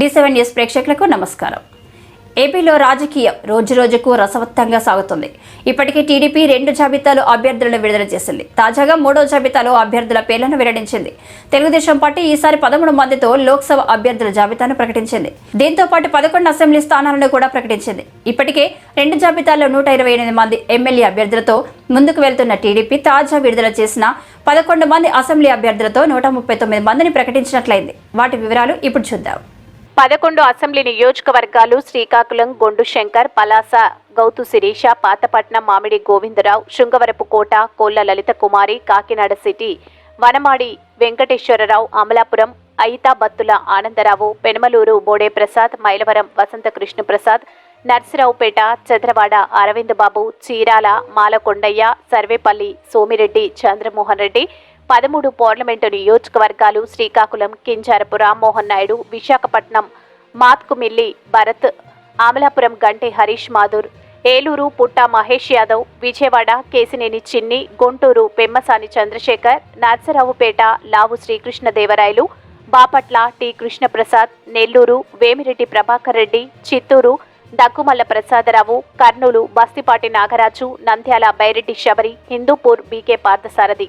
D seven news ప్రేక్షకులకు నమస్కారం. ఏపీలో రాజకీయం రోజురోజుకు రసవత్తంగా సాగుతుంది. ఇప్పటికే టీడీపీ రెండు జాబితాలు అభ్యర్థులను విడుదల చేసింది. తాజాగా మూడో జాబితాలో అభ్యర్థుల పేర్లను వెల్లడించింది. తెలుగుదేశం పార్టీ ఈసారి పదమూడు మందితో లోక్సభ అభ్యర్థుల జాబితాను ప్రకటించింది. దీంతో పాటు పదకొండు అసెంబ్లీ స్థానాలను కూడా ప్రకటించింది. ఇప్పటికే రెండు జాబితాల్లో నూట ఇరవై ఎనిమిది మంది ఎమ్మెల్యే అభ్యర్థులతో ముందుకు వెళ్తున్న టీడీపీ తాజా విడుదల చేసిన పదకొండు మంది అసెంబ్లీ అభ్యర్థులతో నూట ముప్పై తొమ్మిది మందిని ప్రకటించినట్లయింది. వాటి వివరాలు ఇప్పుడు చూద్దాం. పదకొండు అసెంబ్లీ నియోజకవర్గాలు శ్రీకాకుళం గొండు శంకర్ పలాస గౌతు శిరీష పాతపట్నం మామిడి గోవిందరావు శృంగవరపు కోట కోళ్ళ లలిత కుమారి కాకినాడ సిటీ వనమాడి వెంకటేశ్వరరావు అమలాపురం అయితాబత్తుల ఆనందరావు పెనమలూరు బోడే ప్రసాద్ మైలవరం వసంత కృష్ణప్రసాద్ నర్సిరావుపేట చంద్రవాడ అరవింద్ బాబు చీరాల మాలకొండయ్య సర్వేపల్లి సోమిరెడ్డి చంద్రమోహన్ రెడ్డి పదమూడు పార్లమెంటు నియోజకవర్గాలు శ్రీకాకుళం కింజారపు రామ్మోహన్ నాయుడు విశాఖపట్నం మాత్కుమిల్లి భరత్ ఆమలాపురం గంటి హరీష్ మాధుర్ ఏలూరు పుట్ట మహేష్ యాదవ్ విజయవాడ కేసినేని చిన్ని గుంటూరు పెమ్మసాని చంద్రశేఖర్ నర్సరావుపేట లావు శ్రీకృష్ణదేవరాయలు బాపట్ల టి కృష్ణప్రసాద్ నెల్లూరు వేమిరెడ్డి ప్రభాకర్ రెడ్డి చిత్తూరు దగ్గుమల్ల ప్రసాదరావు కర్నూలు బస్తిపాటి నాగరాజు నంద్యాల బైరెడ్డి శబరి హిందూపూర్ బీకే పార్థసారథి.